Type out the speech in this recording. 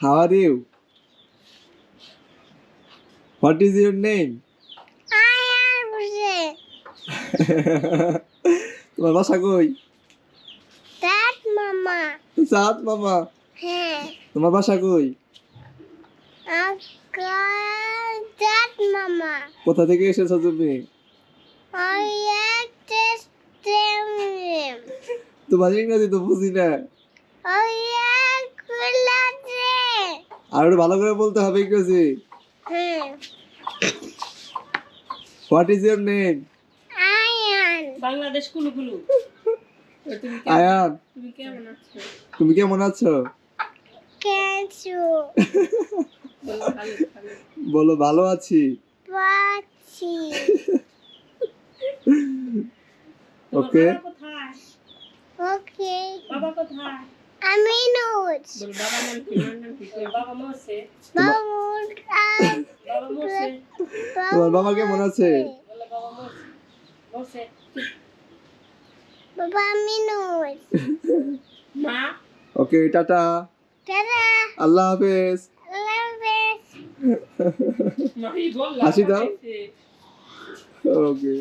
How are you? What is your name? I am তোমার বাসা কই That mama. সাত মামা Hey. তোমার বাসা কই Uncle. That mama. কোথা থেকে এসেছ তুমি I like this thing. তোমার ইংরেজি তো বুঝি না I. আর একটু ভালো করে বলতে হবে ইংরেজি। Hmm. What is your name Iron. Bangladesh কুলু কুলু। তুমি কেমন- আয়ান তুমি কেমন আছো? তুমি কেমন আছো? Cancer. বলো ভালো ভালো। আছি। ওকে Okay. বাবা কোথায়? আমি নোট বলো বাবা নাম কি বাবা তোমার বাবা কেমন আছে বাবা আমি নোট মা ওকে টাটা দাদা আল্লাহ হাফেজ হাসি দাও। ওকে